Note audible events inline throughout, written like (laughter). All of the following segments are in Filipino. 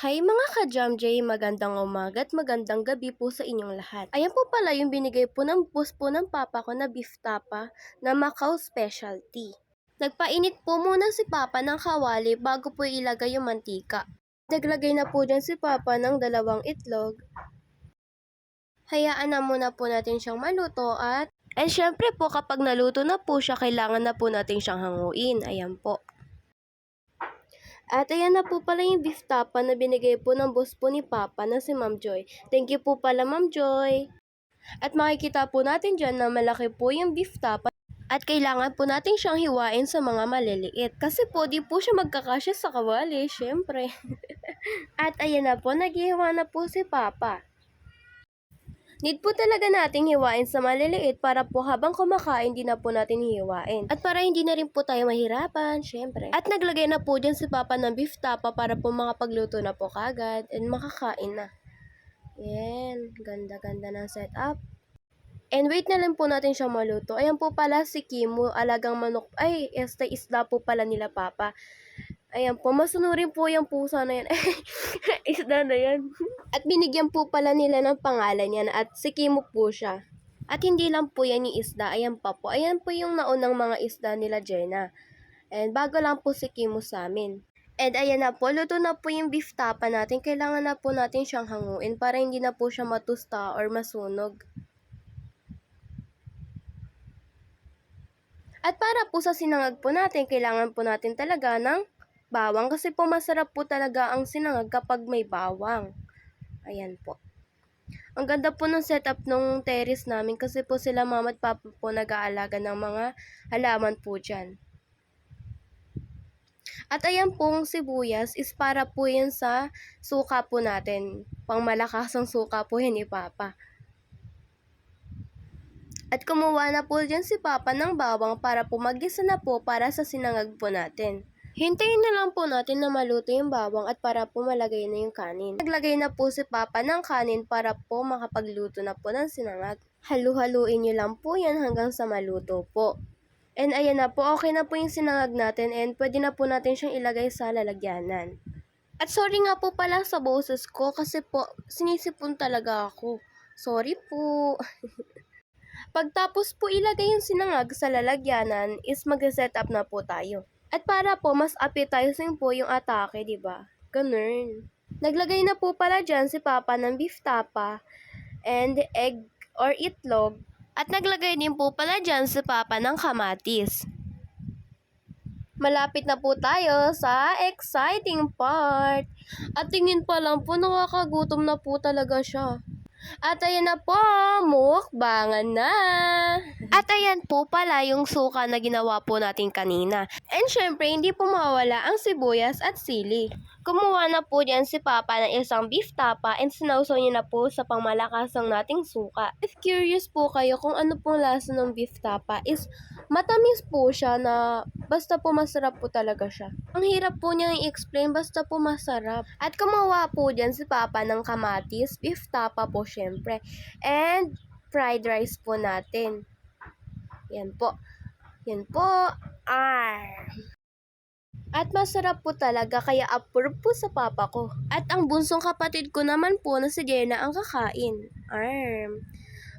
Hi mga ka-Jam J, magandang umaga at magandang gabi po sa inyong lahat. Ayan po pala yung binigay po ng boss po ng papa ko na beef tapa na Macau specialty. Nagpainit po muna si papa ng kawali bago po ilagay yung mantika. Naglagay na po dyan si papa ng dalawang itlog. Hayaan na muna po natin siyang maluto at And syempre po kapag naluto na po siya, kailangan na po natin siyang hanguin. Ayan po. At ayan na po pala yung beef tapa na binigay po ng boss po ni Papa na si Ma'am Joy. Thank you po pala Ma'am Joy. At makikita po natin dyan na malaki po yung beef tapa at kailangan po natin siyang hiwain sa mga maliliit. Kasi po di po siya magkakasya sa kawali, syempre. (laughs) at ayan na po, naghihiwa na po si Papa. Need po talaga nating hiwain sa maliliit para po habang kumakain di na po natin hiwain. At para hindi na rin po tayo mahirapan, syempre. At naglagay na po dyan si Papa ng beef tapa para po makapagluto na po kagad and makakain na. Yan, ganda-ganda ng setup. And wait na lang po natin siya maluto. Ayan po pala si Kimu, alagang manok. Ay, este isda po pala nila Papa. Ayan po, masunurin po yung pusa na yan. (laughs) isda na yan. (laughs) At binigyan po pala nila ng pangalan yan at si Kimu po siya. At hindi lang po yan yung isda, ayan pa po. Ayan po yung naunang mga isda nila Jenna. And bago lang po si Kimu sa amin. And ayan na po, luto na po yung beef tapa natin. Kailangan na po natin siyang hanguin para hindi na po siya matusta or masunog. At para po sa sinangag po natin, kailangan po natin talaga ng bawang kasi po masarap po talaga ang sinangag kapag may bawang. Ayan po. Ang ganda po ng setup ng terrace namin kasi po sila mama at papa po nag-aalaga ng mga halaman po dyan. At ayan pong sibuyas is para po yan sa suka po natin. Pang malakas ang suka po yan ni Papa. At kumuha na po dyan si Papa ng bawang para po magisa na po para sa sinangag po natin. Hintayin na lang po natin na maluto yung bawang at para po malagay na yung kanin. Naglagay na po si Papa ng kanin para po makapagluto na po ng sinangag. Halu-haluin nyo lang po yan hanggang sa maluto po. And ayan na po, okay na po yung sinangag natin and pwede na po natin siyang ilagay sa lalagyanan. At sorry nga po pala sa boses ko kasi po sinisipon talaga ako. Sorry po. (laughs) Pagtapos po ilagay yung sinangag sa lalagyanan is mag-set up na po tayo. At para po mas appetizing po yung atake, di ba? Ganun. Naglagay na po pala dyan si Papa ng beef tapa and egg or itlog. At naglagay din po pala dyan si Papa ng kamatis. Malapit na po tayo sa exciting part. At tingin pa lang po, nakakagutom na po talaga siya. At ayan na po, mukbangan na. At ayan po pala yung suka na ginawa po natin kanina. And syempre, hindi po mawala ang sibuyas at sili. Kumuha na po diyan si Papa ng isang beef tapa and sinausaw niya na po sa pangmalakasang nating suka. If curious po kayo kung ano pong lasa ng beef tapa is matamis po siya na basta po masarap po talaga siya. Ang hirap po niyang i-explain basta po masarap. At kumuha po diyan si Papa ng kamatis, beef tapa po syempre, and fried rice po natin. Yan po. Yan po. Ar. At masarap po talaga kaya approve po sa papa ko. At ang bunsong kapatid ko naman po na si Jenna ang kakain. Arm.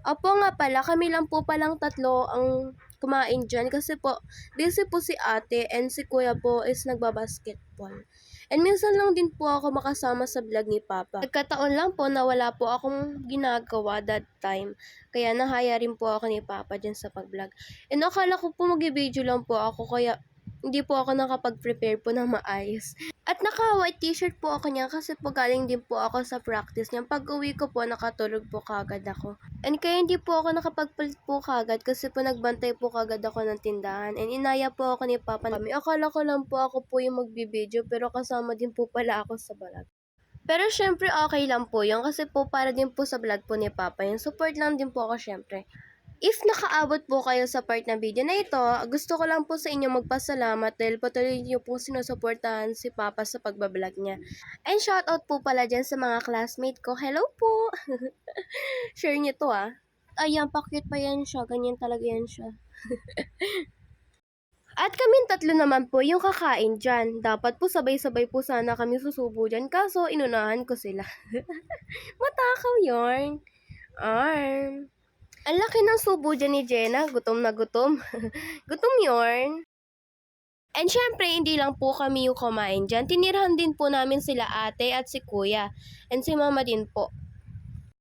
Opo nga pala, kami lang po palang tatlo ang kumain dyan kasi po, busy po si ate and si kuya po is nagbabasketball. And minsan lang din po ako makasama sa vlog ni Papa. Nagkataon lang po na wala po akong ginagawa that time. Kaya nahaya rin po ako ni Papa dyan sa pag-vlog. And akala ko po mag-video lang po ako kaya hindi po ako nakapag-prepare po ng maayos. At naka-white t-shirt po ako niya kasi po galing din po ako sa practice niya. Pag uwi ko po, nakatulog po kagad ako. And kaya hindi po ako nakapagpalit po kagad kasi po nagbantay po kagad ako ng tindahan. And inaya po ako ni Papa. Kami, akala ko lang po ako po yung magbibideo pero kasama din po pala ako sa vlog. Pero syempre okay lang po yun kasi po para din po sa vlog po ni Papa. Yung support lang din po ako syempre. If nakaabot po kayo sa part ng video na ito, gusto ko lang po sa inyo magpasalamat dahil patuloy niyo po sinusuportahan si Papa sa pagbablog niya. And shoutout po pala dyan sa mga classmate ko. Hello po! (laughs) Share niyo to ah. Ayan, pa-cute pa yan siya. Ganyan talaga yan siya. (laughs) At kaming tatlo naman po yung kakain dyan. Dapat po sabay-sabay po sana kami susubo dyan. Kaso inunahan ko sila. (laughs) Matakaw yarn. Arm. Ang laki ng subo dyan ni Jenna. Gutom na gutom. (laughs) gutom yarn. And syempre, hindi lang po kami yung kumain dyan. Tinirhan din po namin sila ate at si kuya. And si mama din po.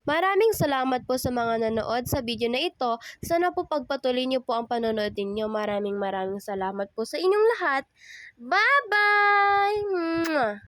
Maraming salamat po sa mga nanood sa video na ito. Sana po pagpatuloy niyo po ang panonood ninyo. Maraming maraming salamat po sa inyong lahat. Bye-bye!